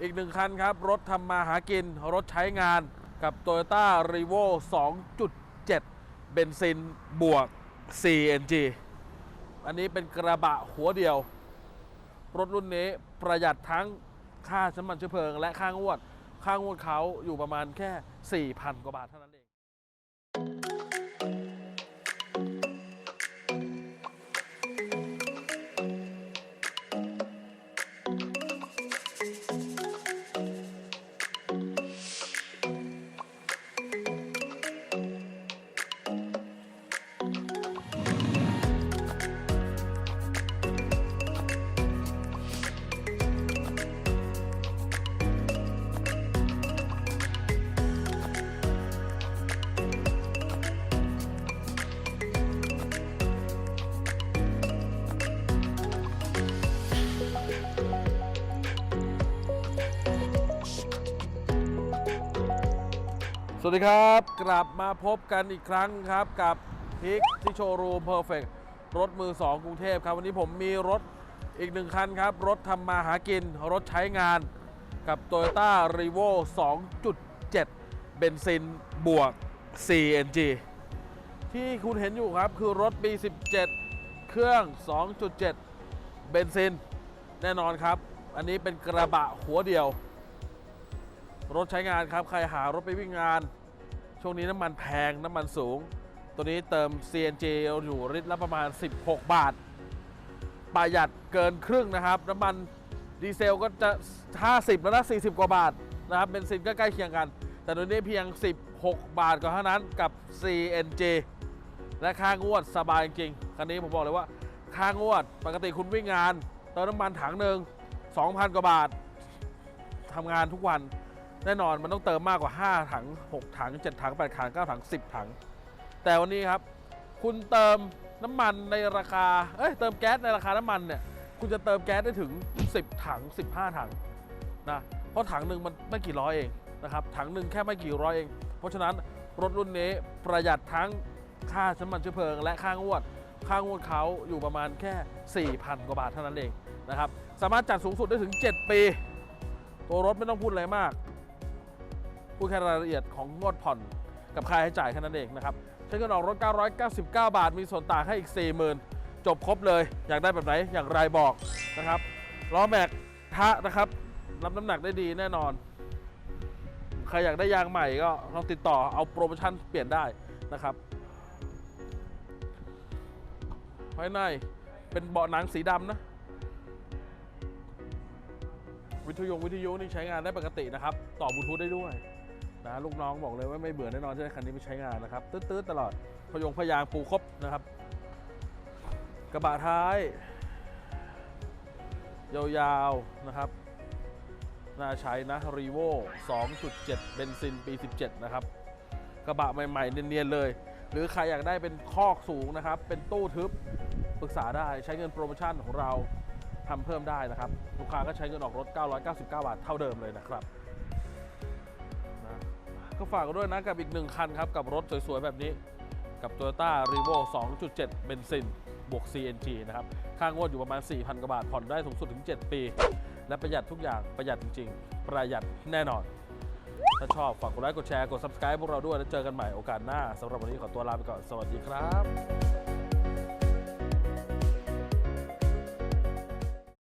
อีกหนึ่งคันครับ รถทำมาหากิน รถใช้งานกับ Toyota r e v o 2.7 เบนซินบวก CNG อันนี้เป็นกระบะหัวเดียว รถรุ่นนี้ประหยัดทั้งค่าน้ำมันเชื้อเพลิง และค่างวด ค่างวดเขาอยู่ประมาณแค่ 4,000 กว่าบาทเท่านั้นเอง สวัสดีครับ กลับมาพบกันอีกครั้งครับ กับพิกที่โชว์รูมเพอร์เฟกรถมือ 2 กรุงเทพครับ วันนี้ผมมีรถอีกหนึ่งคันครับ รถทำมาหากิน รถใช้งานกับ Toyota r e v o 2.7 เบนซินบวก CNG ที่คุณเห็นอยู่ครับคือรถปี17 เครื่อง 2.7 เบนซิน แน่นอนครับ อันนี้เป็นกระบะหัวเดียว รถใช้งานครับ ใครหารถไปวิ่งงาน ช่วงนี้น้ำมันแพงน้ำมันสูง ตัวนี้เติม CNG อยู่ลิตรละประมาณ 16 บาท ประหยัดเกินครึ่งนะครับ น้ำมันดีเซลก็จะ 50 แล้วนะ 40 กว่าบาทนะครับเบนซินก็ใกล้เคียงกัน แต่ตัวนี้เพียง 16 บาทก็เท่านั้นกับ CNG และค่างวดสบายจริงๆคันนี้ผมบอกเลยว่าค่างวดปกติคุณวิ่งงานเติมน้ำมันถังหนึ่ง2,000 กว่าบาททำงานทุกวัน แน่นอนมันต้องเติมมากกว่า 5 ถัง 6 ถัง 7 ถัง 8 ถัง 9 ถัง 10 ถัง แต่วันนี้ครับ คุณเติมน้ำมันในราคา เอ้ย เติมแก๊สในราคาน้ำมันเนี่ย คุณจะเติมแก๊สได้ถึง 10 ถัง 15 ถังนะ เพราะถังหนึ่งมันไม่กี่ร้อยเองนะครับ ถังหนึ่งแค่ไม่กี่ร้อยเอง เพราะฉะนั้นรถรุ่นนี้ประหยัดทั้งค่าน้ำมันเชื้อเพลิง และค่างวด ค่างวดเขาอยู่ประมาณแค่ 4,000 กว่าบาทเท่านั้นเองนะครับ สามารถจัดสูงสุดได้ถึง 7 ปี ตัวรถไม่ต้องพูดอะไรมาก พูดแค่รายละเอียดของงวดผ่อนกับค่าใช้จ่ายแค่นั้นเองนะครับใช้เงินออกรถ 999 บาท มีส่วนต่างให้อีก 40,000 จบครบเลย อยากได้แบบไหนอย่างไรบอกนะครับล้อแม็กทะนะครับ รับน้ำหนักได้ดีแน่นอน ใครอยากได้ยางใหม่ก็ลองติดต่อเอาโปรโมชั่นเปลี่ยนได้นะครับภายในเป็นเบาะหนังสีดำนะ วิทยุวิทยุนี่ใช้งานได้ปกตินะครับ ต่อบลูทูธได้ด้วย นะลูกน้องบอกเลยว่าไม่เบื่อแน่นอนที่ได้คันนี้ไปใช้งานนะครับตื้อๆตลอดพยงพยางปูครบนะครับ กระบะท้าย ยาวๆนะครับน่าใช้นะรีโว2.7 เบนซินปี 17 นะครับ กระบะใหม่ๆ เนียนๆเลย หรือใครอยากได้เป็นคอกสูงนะครับ เป็นตู้ทึบปรึกษาได้ใช้เงินโปรโมชั่นของเราทำเพิ่มได้นะครับ ลูกค้าก็ใช้เงินออกรถ 999 บาทเท่าเดิมเลยนะครับ ก็ฝากกันด้วยนะกับอีกหนึ่งคันครับ กับรถสวยๆ แบบนี้กับ Toyota r e v o 2.7 เบนซิน บวก CNG นะครับ ค่างวดอยู่ประมาณ 4,000 กว่าบาท ผ่อนได้สูงสุดถึง 7 ปี และประหยัดทุกอย่างประหยัดจริง ๆ ประหยัดแน่นอน ถ้าชอบฝากกดไลค์กดแชร์กด subscribe พวกเราด้วยแล้วเจอกันใหม่โอกาสหน้าสำหรับวันนี้ขอตัวลาไปก่อน สวัสดีครับ